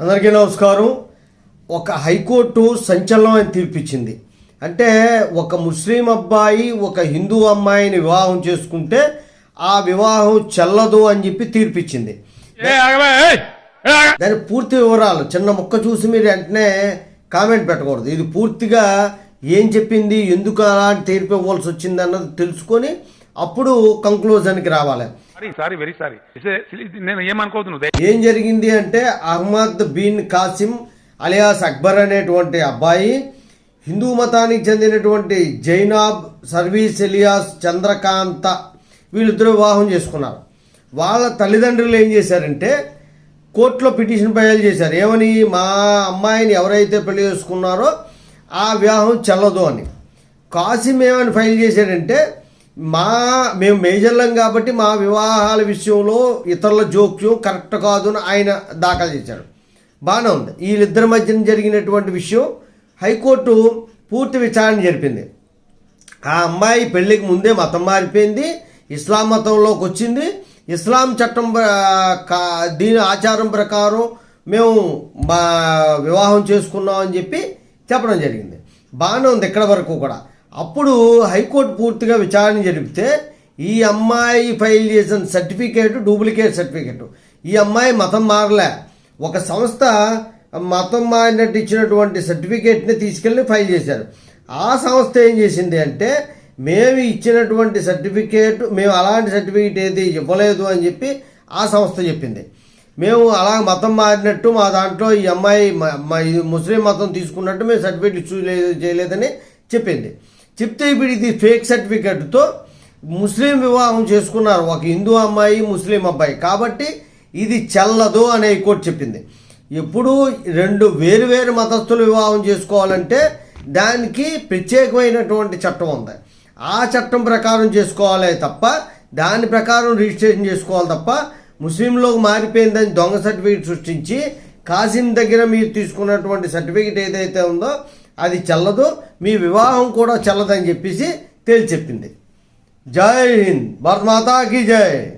అందరికీ నమస్కారం. ఒక హైకోర్టు సంచలనమైన తీర్పిచ్చింది. అంటే ఒక ముస్లిం అబ్బాయి ఒక హిందూ అమ్మాయిని వివాహం చేసుకుంటే ఆ వివాహం చెల్లదు అని చెప్పి తీర్పిచ్చింది! దాని పూర్తి వివరాలు చిన్న ముక్క చూసి మీరు వెంటనే కామెంట్ పెట్టకూడదు. ఇది పూర్తిగా ఏం చెప్పింది ఎందుకు అలాంటి తీర్పు ఇవ్వాల్సి వచ్చింది అన్నది తెలుసుకొని అప్పుడు కంక్లూజన్కి రావాలి. ఏం జరిగింది అంటే అహ్మద్ బిన్ కాసిం అలియాస్ అక్బర్ అనేటువంటి అబ్బాయి హిందూ మతానికి చెందినటువంటి జైనాబ్ సర్వీస్ ఎలియాస్ చంద్రకాంత వీళ్ళిద్దరూ వివాహం చేసుకున్నారు. వాళ్ళ తల్లిదండ్రులు ఏం చేశారంటే కోర్టులో పిటిషన్ ఫైల్ చేశారు. ఏమని? మా అమ్మాయిని ఎవరైతే పెళ్ళి చేసుకున్నారో ఆ వివాహం చెల్లదు అని. కాసిం ఏమని ఫైల్ చేశాడంటే మా మేము మేజర్లం కాబట్టి మా వివాహాల విషయంలో ఇతరుల జోక్యం కరెక్ట్ కాదు అని ఆయన దాఖలు చేశాడు బాగానే ఉంది. వీళ్ళిద్దరి మధ్యన జరిగినటువంటి విషయం హైకోర్టు పూర్తి విచారణ జరిపింది. ఆ అమ్మాయి పెళ్ళికి ముందే మతం మారిపోయింది. ఇస్లాం మతంలోకి వచ్చింది. ఇస్లాం చట్టం కా- దీని ఆచారం ప్రకారం మేము మా వివాహం చేసుకున్నాం అని చెప్పి చెప్పడం జరిగింది. బాగానే ఉంది ఇక్కడ వరకు కూడా. అప్పుడు హైకోర్టు పూర్తిగా విచారణ జరిపితే ఈ అమ్మాయి ఫైల్ చేసిన సర్టిఫికేట్ డూప్లికేట్ సర్టిఫికేట్. ఈ అమ్మాయి మతం మారలే. ఒక సంస్థ మతం మారినట్టు ఇచ్చినటువంటి సర్టిఫికేట్ని తీసుకెళ్ళి ఫైల్ చేశారు. ఆ సంస్థ ఏం చేసింది అంటే మేము ఇచ్చినటువంటి సర్టిఫికేట్ మేము అలాంటి సర్టిఫికేట్ ఏది ఇవ్వలేదు అని చెప్పి ఆ సంస్థ చెప్పింది. మేము అలా మతం మారినట్టు మా దాంట్లో ఈ అమ్మాయి ముస్లిం మతం తీసుకున్నట్టు మేము సర్టిఫికేట్ ఇష్యూ చేయలేదని చెప్పింది. చెప్తే ఇప్పుడు ఇది ఫేక్ సర్టిఫికేట్తో ముస్లిం వివాహం చేసుకున్నారు. ఒక హిందూ అమ్మాయి ముస్లిం అబ్బాయి. కాబట్టి ఇది చెల్లదు అనే కోర్టు చెప్పింది. ఎప్పుడు రెండు వేరు వేరు మతస్థులు వివాహం చేసుకోవాలంటే దానికి ప్రత్యేకమైనటువంటి చట్టం ఉంది. ఆ చట్టం ప్రకారం చేసుకోవాలి తప్ప దాని ప్రకారం రిజిస్ట్రేషన్ చేసుకోవాలి తప్ప ముస్లింలోకి మారిపోయిందని దొంగ సర్టిఫికేట్ సృష్టించి కాసిం దగ్గర మీరు తీసుకున్నటువంటి సర్టిఫికేట్ ఏదైతే ఉందో అది చల్లదు మీ వివాహం కూడా చెల్లదని చెప్పేసి తేల్చెప్పింది జై హింద్. భారత్ మాతా జై.